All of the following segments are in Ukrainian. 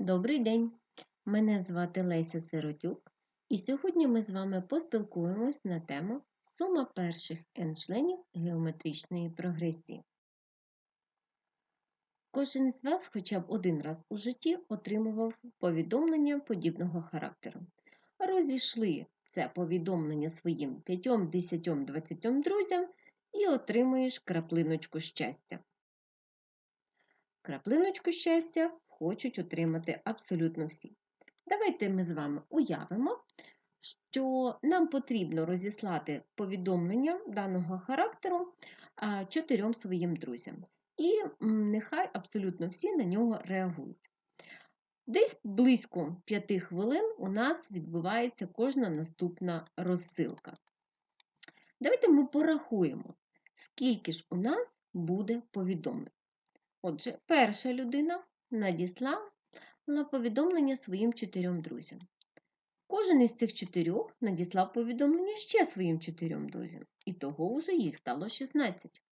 Добрий день! Мене звати Леся Сиротюк, і сьогодні ми з вами поспілкуємось на тему сума перших n-членів геометричної прогресії. Кожен з вас хоча б один раз у житті отримував повідомлення подібного характеру. Розійшли це повідомлення своїм 5, 10, 20 друзям і отримуєш краплиночку щастя. Краплиночку щастя хочуть отримати абсолютно всі. Давайте ми з вами уявимо, що нам потрібно розіслати повідомлення даного характеру чотирьом своїм друзям. І нехай абсолютно всі на нього реагують. Десь близько 5 хвилин у нас відбувається кожна наступна розсилка. Давайте ми порахуємо, скільки ж у нас буде повідомлень. Отже, перша людина надіслала повідомлення своїм чотирьом друзям. Кожен із цих чотирьох надіслав повідомлення ще своїм чотирьом друзям, і того вже їх стало 16.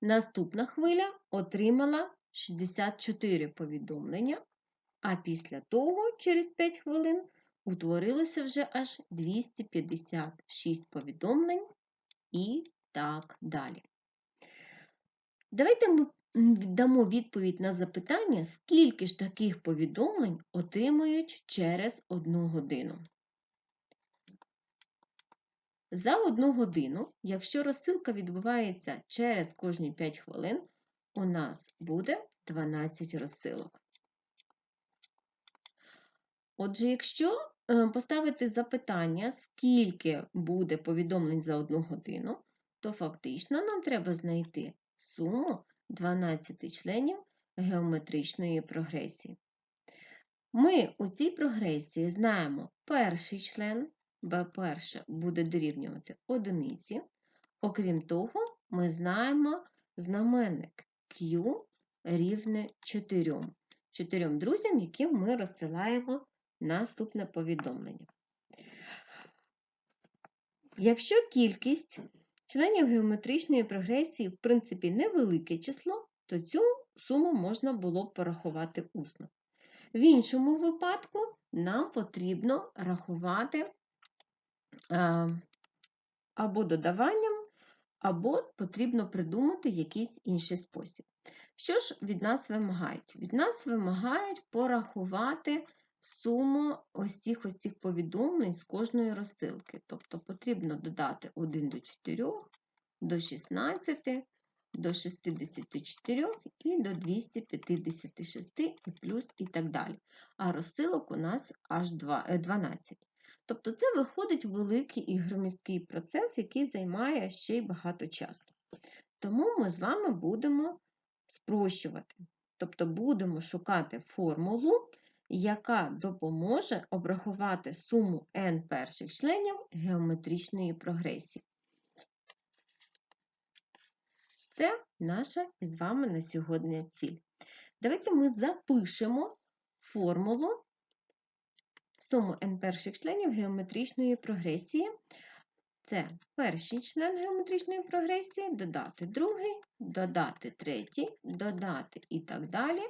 Наступна хвиля отримала 64 повідомлення, а після того, через 5 хвилин, утворилося вже аж 256 повідомлень і так далі. Давайте ми дамо відповідь на запитання, скільки ж таких повідомлень отримують через одну годину. За одну годину, якщо розсилка відбувається через кожні 5 хвилин, у нас буде 12 розсилок. Отже, якщо е, поставити запитання, скільки буде повідомлень за одну годину, то фактично нам треба знайти суму 12 членів геометричної прогресії. Ми у цій прогресії знаємо перший член, b1 буде дорівнювати одиниці. Окрім того, ми знаємо знаменник Q рівне 4. Чотирьом друзям, яким ми розсилаємо наступне повідомлення. Якщо кількість членів геометричної прогресії, в принципі, невелике число, то цю суму можна було б порахувати усно. В іншому випадку нам потрібно рахувати або додаванням, або потрібно придумати якийсь інший спосіб. Що ж від нас вимагають? Від нас вимагають порахувати суму ось цих ось цих повідомлень з кожної розсилки. Тобто потрібно додати 1 до 4, до 16, до 64 і до 256 і плюс і так далі. А розсилок у нас аж 12. Тобто це виходить великий і громісткий процес, який займає ще й багато часу. Тому ми з вами будемо спрощувати. Тобто будемо шукати формулу, яка допоможе обрахувати суму n перших членів геометричної прогресії. Це наша із вами на сьогодні ціль. Давайте ми запишемо формулу суму n перших членів геометричної прогресії. Це перший член геометричної прогресії, додати другий, додати третій, додати і так далі.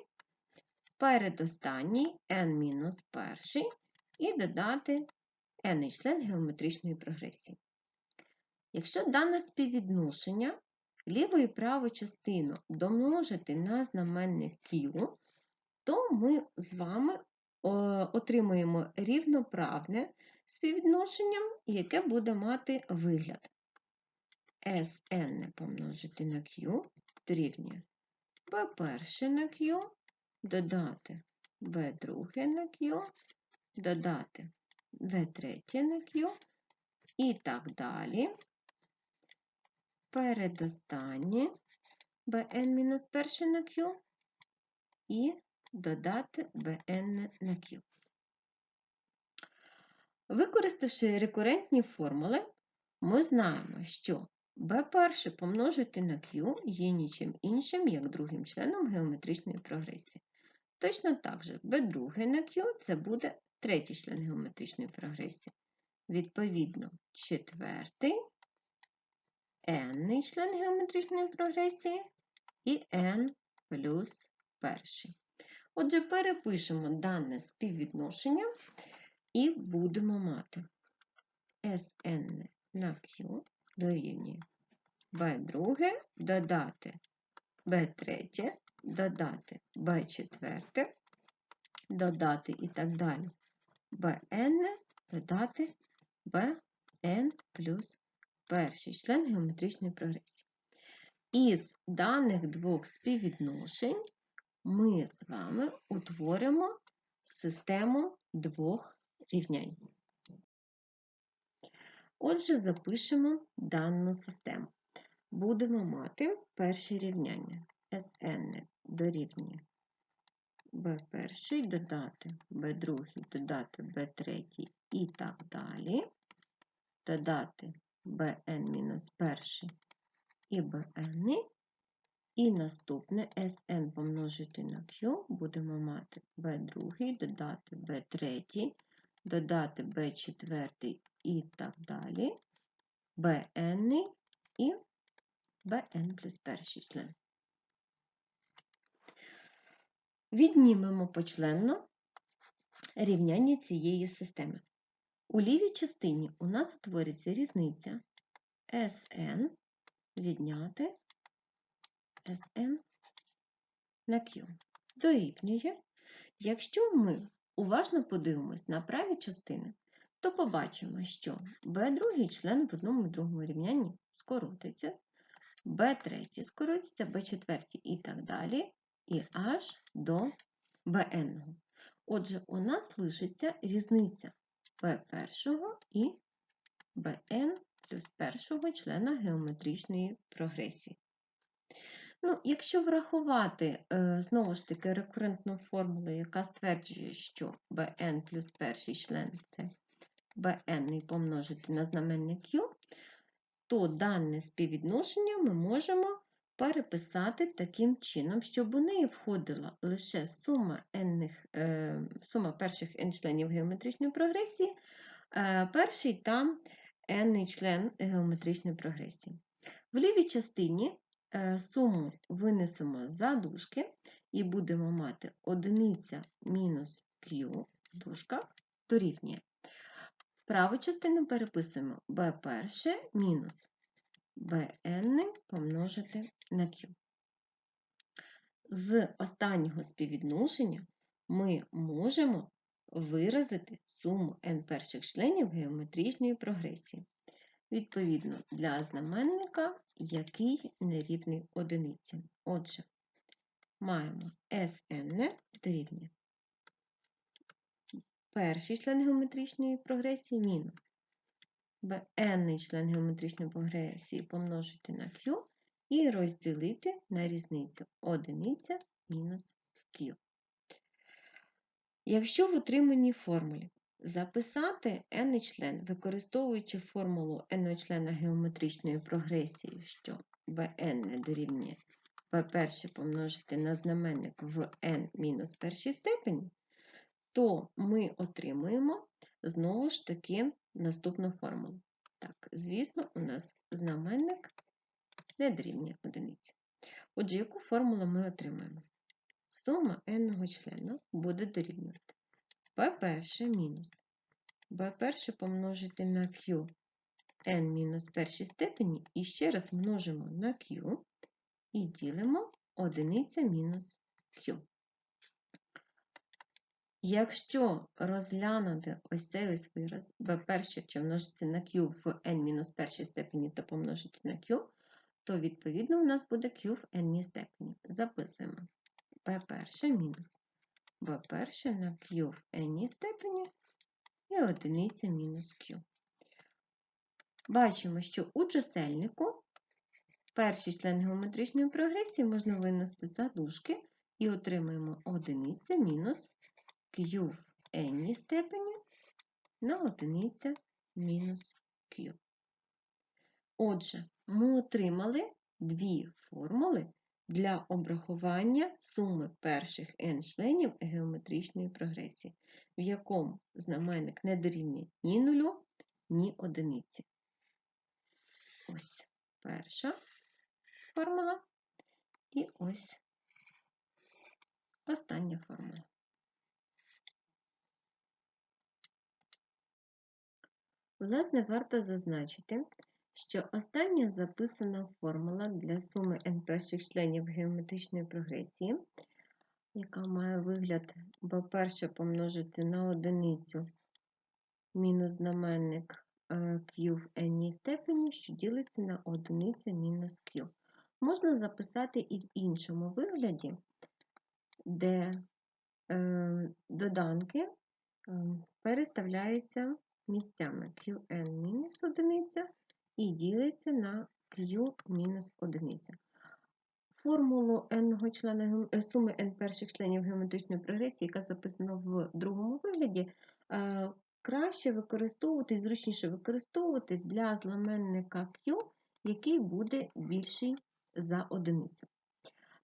Передостанній n-перший і додати n член геометричної прогресії. Якщо дане співвідношення ліву і праву частину домножити на знаменник Q, то ми з вами отримуємо рівноправне співвідношення, яке буде мати вигляд. Sn помножити на Q дорівнює B1 на Q, додати B2 на Q, додати B3 на Q і так далі передостаннє bn-1 на q і додати bn на q. Використавши рекурентні формули, ми знаємо, що b1 помножити на q є нічим іншим, як другим членом геометричної прогресії. Точно так же b2 на q це буде третій член геометричної прогресії. Відповідно, четвертий n член геометричної прогресії і n плюс перший. Отже, перепишемо дане співвідношення і будемо мати Sn на Q дорівнює b друге додати b третє, додати b четверте, додати і так далі bn додати bn плюс перший член геометричної прогресії. Із даних двох співвідношень ми з вами утворимо систему двох рівнянь. Отже, запишемо дану систему. Будемо мати перше рівняння. Sn дорівнює b1 додати b2, додати b3 і так далі. Додати bn-1 і bn. І наступне Sn помножити на Q будемо мати b2, додати b3, додати b4 і так далі, bn і bn плюс перший член. Віднімемо почленно рівняння цієї системи. У лівій частині у нас утвориться різниця Sn відняти Sn на Q. Дорівнює. Якщо ми уважно подивимось на праві частини, то побачимо, що b2 член в одному і другому рівнянні скоротиться, b3 скоротиться, b4 і так далі, і аж до bn. Отже, у нас лишиться різниця b1 і bn плюс першого члена геометричної прогресії. Ну, Якщо врахувати, е, знову ж таки, рекурентну формулу, яка стверджує, що bn плюс перший член це bn і помножити на знаменник Q, то дане співвідношення ми можемо переписати таким чином, щоб у неї входила лише сума n, е, сума перших n членів геометричної прогресії, е, перший там n член геометричної прогресії. В лівій частині е, суму винесемо за дужки і будемо мати одиниця мінус q в дужках дорівнює. Праву частину переписуємо b1 мінус bn помножити на q. З останнього співвідношення ми можемо виразити суму n перших членів геометричної прогресії. Відповідно, для знаменника, який нерівний одиниці. Отже, маємо Sn дорівнює перший член геометричної прогресії мінус bn член геометричної прогресії помножити на q і розділити на різницю одиниця мінус q. Якщо в утриманій формулі записати n член, використовуючи формулу n члена геометричної прогресії, що bn дорівнює b1 помножити на знаменник в n мінус першій степені, то ми отримуємо знову ж таки наступну формулу. Так, звісно, у нас знаменник не дорівнює одиниці. Отже, яку формулу ми отримаємо? Сума n члена буде дорівнювати b1 мінус b1 помножити на q n мінус першій степені і ще раз множимо на q і ділимо одиниця мінус q. Якщо розглянути ось цей ось вираз, b1, що множиться на q в n мінус першій степені та помножити на q, то відповідно у нас буде q в n степені. Записуємо b1 мінус b1 на q в n степені і одиниця мінус q. Бачимо, що у чисельнику перший член геометричної прогресії можна винести за дужки і отримаємо одиниця мінус q в n степені на одиниця мінус q. Отже, ми отримали дві формули для обрахування суми перших n членів геометричної прогресії, в якому знаменник не дорівнює ні нулю, ні одиниці. Ось перша формула і ось Остання формула. Власне, варто зазначити, що остання записана формула для суми n перших членів геометричної прогресії, яка має вигляд b1 помножити на одиницю мінус знаменник е, q в n степені, що ділиться на одиниця мінус q. Можна записати і в іншому вигляді, де е, доданки е, переставляються місцями qn мінус одиниця і ділиться на q мінус одиниця. Формулу n члена е, суми n перших членів геометричної прогресії, яка записана в другому вигляді, е, краще використовувати і зручніше використовувати для знаменника q, який буде більший за одиницю.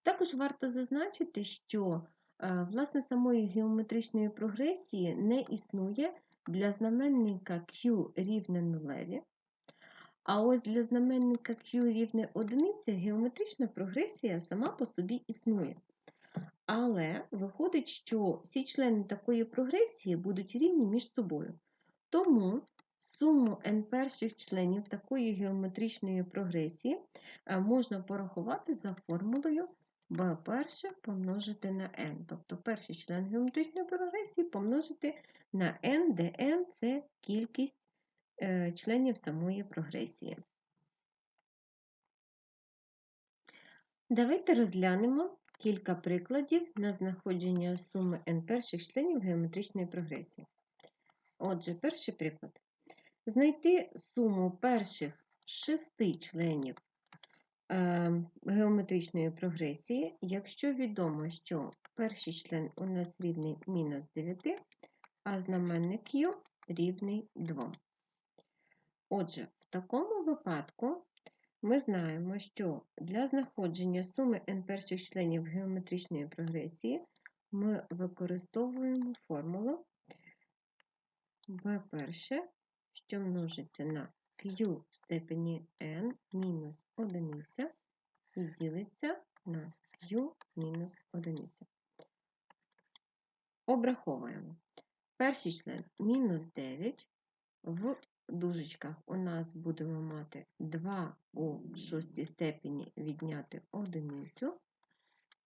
Також варто зазначити, що е, власне самої геометричної прогресії не існує для знаменника q рівне нулеві. А ось для знаменника q рівне одиниці геометрична прогресія сама по собі існує. Але виходить, що всі члени такої прогресії будуть рівні між собою. Тому суму n перших членів такої геометричної прогресії е, можна порахувати за формулою b1 помножити на n. Тобто перший член геометричної прогресії помножити на n, де n – це кількість е, членів самої прогресії. Давайте розглянемо кілька прикладів на знаходження суми n перших членів геометричної прогресії. Отже, перший приклад. Знайти суму перших шести членів геометричної прогресії, якщо відомо, що перший член у нас рівний мінус 9, а знаменник Q рівний 2. Отже, в такому випадку ми знаємо, що для знаходження суми n перших членів геометричної прогресії ми використовуємо формулу b1, що множиться на q в степені n мінус 1 і ділиться на q мінус 1. Обраховуємо. Перший член мінус 9 в дужечках у нас будемо мати 2 у шостій степені відняти одиницю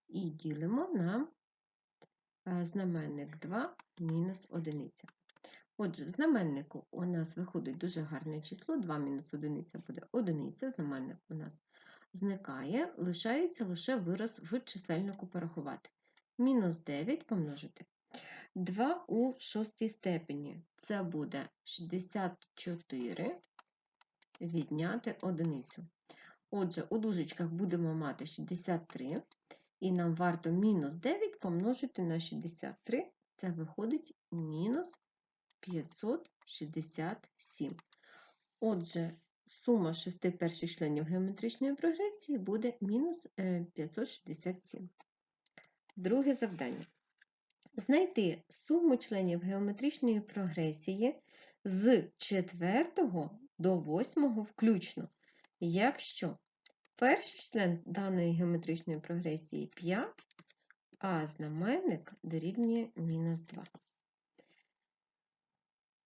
і ділимо на е, знаменник 2 мінус одиниця. Отже, в знаменнику у нас виходить дуже гарне число, 2 мінус одиниця буде одиниця, знаменник у нас зникає, лишається лише вираз в чисельнику порахувати. Мінус 9 помножити 2 у шостій степені. Це буде 64 відняти одиницю. Отже, у дужечках будемо мати 63, і нам варто мінус 9 помножити на 63. Це виходить мінус 567. Отже, сума шести перших членів геометричної прогресії буде мінус е, 567. Друге завдання. Знайти суму членів геометричної прогресії з 4 до 8 включно, якщо перший член даної геометричної прогресії 5, а знаменник дорівнює мінус 2.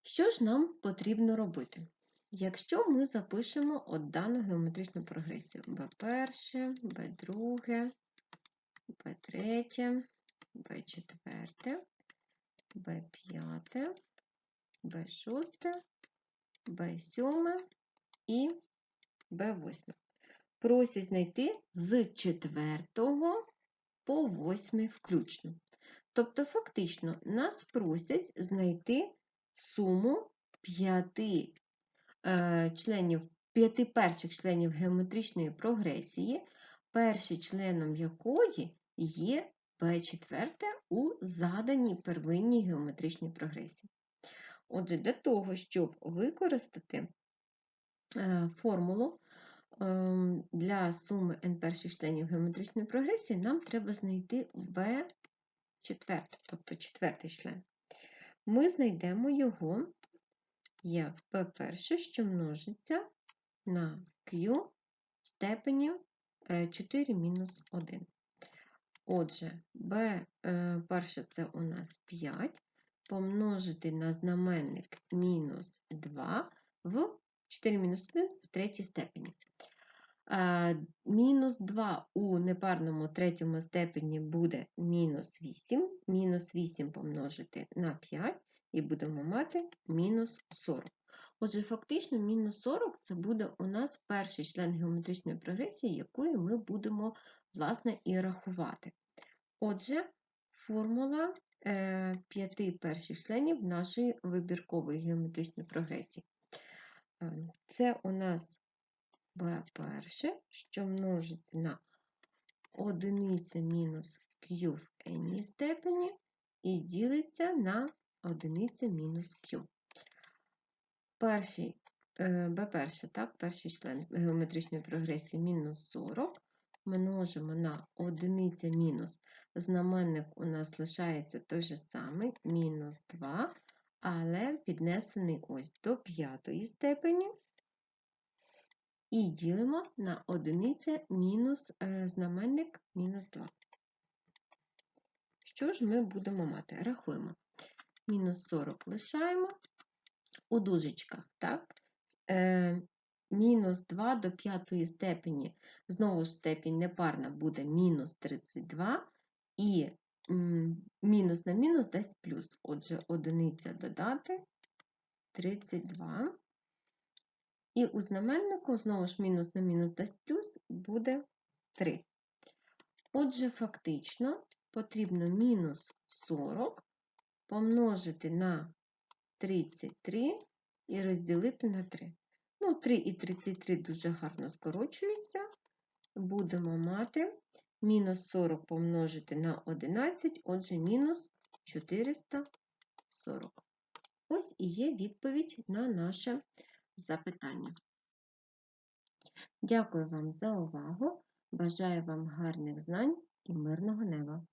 Що ж нам потрібно робити? Якщо ми запишемо от дану геометричну прогресію b1, b2, b3, b4, b5, b6, b7 і b8. Просять знайти з 4 по 8 включно. Тобто, фактично, нас просять знайти суму 5 е, членів, 5 перших членів геометричної прогресії, першим членом якої є b4 у заданій первинній геометричній прогресії. Отже, для того, щоб використати е, формулу ем, для суми n перших членів геометричної прогресії, нам треба знайти b4, тобто четвертий член. Ми знайдемо його як b1, що множиться на q в степені 4 мінус 1. Отже, b е, перше це у нас 5, помножити на знаменник мінус 2 в 4 мінус 1 в третій степені. Мінус 2 у непарному третьому степені буде мінус 8. Мінус 8 помножити на 5 і будемо мати мінус 40. Отже, фактично, мінус 40 це буде у нас перший член геометричної прогресії, якою ми будемо, власне, і рахувати. Отже, формула е, п'яти перших членів нашої вибіркової геометричної прогресії. Е, Це у нас b перше, що множиться на одиниця мінус q в n степені і ділиться на одиниця мінус q. Перший, е, b перше, так, перший член геометричної прогресії мінус 40 множимо на одиниця мінус. Знаменник у нас лишається той же самий, мінус 2, але піднесений ось до п'ятої степені. І ділимо на одиниця мінус е, знаменник мінус 2. Що ж ми будемо мати? Рахуємо. Мінус 40 лишаємо у дужечках, так? Е, мінус 2 до п'ятої степені, знову ж степінь непарна буде мінус 32, і мінус на мінус дасть плюс. Отже, одиниця додати 32. І у знаменнику, знову ж мінус на мінус дасть плюс, буде 3. Отже, фактично потрібно мінус 40 помножити на 33 і розділити на 3. Ну, 3 і 33 дуже гарно скорочуються. Будемо мати мінус 40 помножити на 11, отже, мінус 440. Ось і є відповідь на наше запитання. Дякую вам за увагу. Бажаю вам гарних знань і мирного неба!